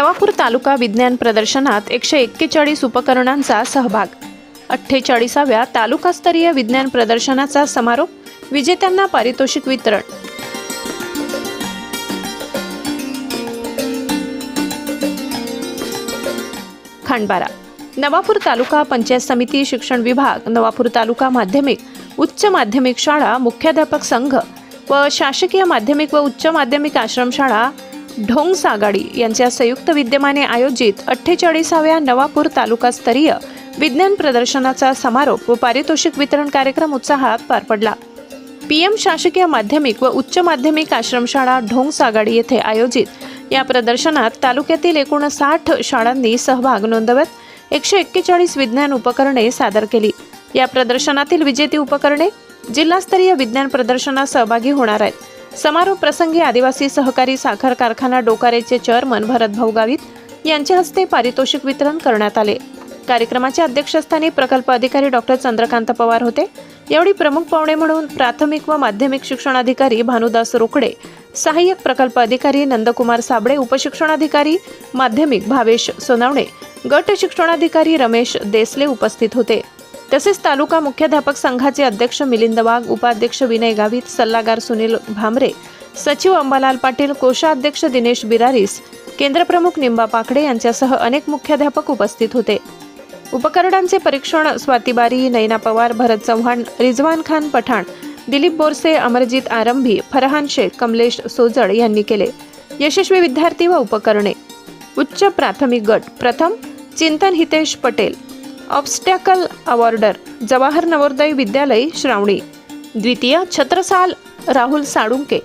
नवापूर तालुका विज्ञान प्रदर्शनात एकशे एक्केचाळीस उपकरणांचा सहभाग. अठ्ठेचाळीसाव्या तालुकास्तरीय विज्ञान प्रदर्शनाचा समारोप विजेत्यांना पारितोषिक वितरण. खांडबारा. नवापूर तालुका पंचायत समिती शिक्षण विभाग नवापूर तालुका माध्यमिक उच्च माध्यमिक शाळा मुख्याध्यापक संघ व शासकीय माध्यमिक व उच्च माध्यमिक आश्रमशाळा ढोंग सागाडी यांच्या संयुक्त विद्यमाने आयोजित अठ्ठेचाळीसाव्या नवापूर तालुकास्तरीय विज्ञान प्रदर्शनाचा समारोप व पारितोषिक वितरण कार्यक्रम उत्साहात पार पडला. पी एम शासकीय माध्यमिक व उच्च माध्यमिक आश्रमशाळा ढोंग सागाडी येथे आयोजित या प्रदर्शनात तालुक्यातील एकूण साठ शाळांनी सहभाग नोंदवत एकशे एक्केचाळीस विज्ञान उपकरणे सादर केली. या प्रदर्शनातील विजेती उपकरणे जिल्हास्तरीय विज्ञान प्रदर्शनात सहभागी होणार आहेत. समारोप प्रसंगी आदिवासी सहकारी साखर कारखाना डोकारेचे चेअरमन भरत भाऊ गावित यांच्या हस्ते पारितोषिक वितरण करण्यात आले. कार्यक्रमाच्या अध्यक्षस्थानी प्रकल्प अधिकारी डॉक्टर चंद्रकांत पवार होते. यावेळी प्रमुख पाहुणे म्हणून प्राथमिक व माध्यमिक शिक्षणाधिकारी भानुदास रोकडे सहाय्यक प्रकल्प अधिकारी नंदकुमार साबळे उपशिक्षणाधिकारी माध्यमिक भावेश सोनावणे गट शिक्षणाधिकारी रमेश देसले उपस्थित होते. तसेच तालुका मुख्याध्यापक संघाचे अध्यक्ष मिलिंद वाघ उपाध्यक्ष विनय गावित सल्लागार सुनील भामरे सचिव अंबालाल पाटील कोषाध्यक्ष दिनेश बिरारीस केंद्रप्रमुख निंबा पाकडे यांच्यासह अनेक मुख्याध्यापक उपस्थित होते. उपकरणांचे परीक्षण स्वाती बारी नैना पवार भरत चव्हाण रिजवान खान पठाण दिलीप बोरसे अमरजित आरंभी फरहान शेख कमलेश सोजड यांनी केले. यशस्वी विद्यार्थी व उपकरणे. उच्च प्राथमिक गट. प्रथम चिंतन हितेश पटेल. ऑब्स्टॅकल अवॉर्डर जवाहर नवोदय विद्यालय श्रावणी द्वितीय Chhatrasal Rahul Salunke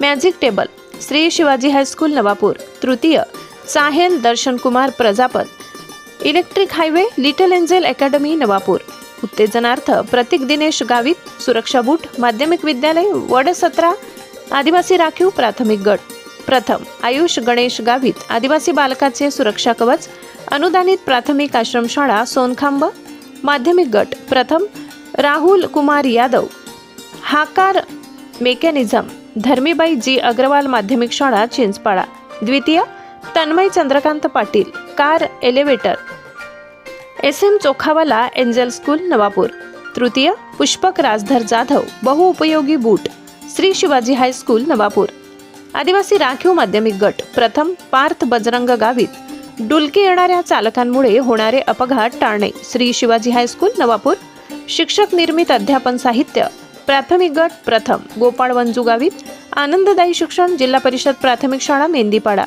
magic table Shri Shivaji high school Navapur तृतीय Sahel Darshankumar Prajapat electric highway little angel academy Navapur उत्तेजनार्थ Pratik Dinesh Gavit सुरक्षा बूट माध्यमिक विद्यालय वडसत्रा आदिवासी राखीव प्राथमिक गट प्रथम आयुष गणेश गावित आदिवासी बालकाचे सुरक्षा कवच अनुदानित प्राथमिक आश्रमशाळा सोनखांब माध्यमिक गट प्रथम राहुल कुमार यादव हाकार मेकॅनिझम धर्मीबाई जी अग्रवाल माध्यमिक शाळा चिंचपाडा द्वितीय Tanmay Chandrakant Patil car elevator S M Chokhawala angel school Navapur तृतीय Pushpak Rajdhar Jadhav बहुउपयोगी boot Shri Shivaji high school Navapur आदिवासी राखीव माध्यमिक गट प्रथम पार्थ बजरंग गावित डुलकी येणाऱ्या चालकांमुळे होणारे अपघात टाळणे. Shri Shivaji high school Navapur. शिक्षक निर्मित अध्यापन साहित्य प्राथमिक गट प्रथम. गोपाळ वंजू आनंददायी शिक्षण जिल्हा परिषद प्राथमिक शाळा मेंदीपाडा.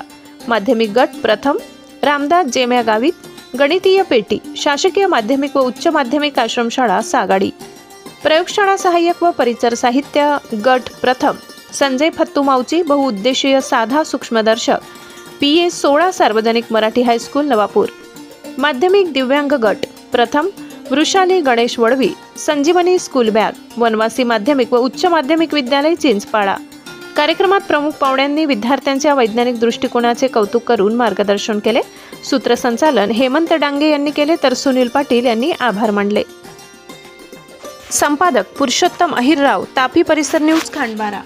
माध्यमिक गट प्रथम. रामदास जेम्या गावीत गणितीय पेटी शासकीय माध्यमिक व उच्च माध्यमिक आश्रमशाळा सागाडी. प्रयोगशाळा सहाय्यक व परिचर साहित्य गट प्रथम. संजय फत्तू माऊची बहुउद्देशीय साधा सूक्ष्मदर्शक. पी ए सोळा सार्वजनिक मराठी हायस्कूल नवापूर. माध्यमिक दिव्यांग गट प्रथम वृषाली गणेश वडवी संजीवनी स्कूल बॅग वनवासी माध्यमिक व उच्च माध्यमिक विद्यालय चिंचपाडा. कार्यक्रमात प्रमुख पाहुण्यांनी विद्यार्थ्यांच्या वैज्ञानिक दृष्टिकोनाचे कौतुक करून मार्गदर्शन केले. सूत्रसंचालन हेमंत डांगे यांनी केले तर सुनील पाटील यांनी आभार मानले. संपादक पुरुषोत्तम अहिरराव तापी परिसर न्यूज खांडबारा.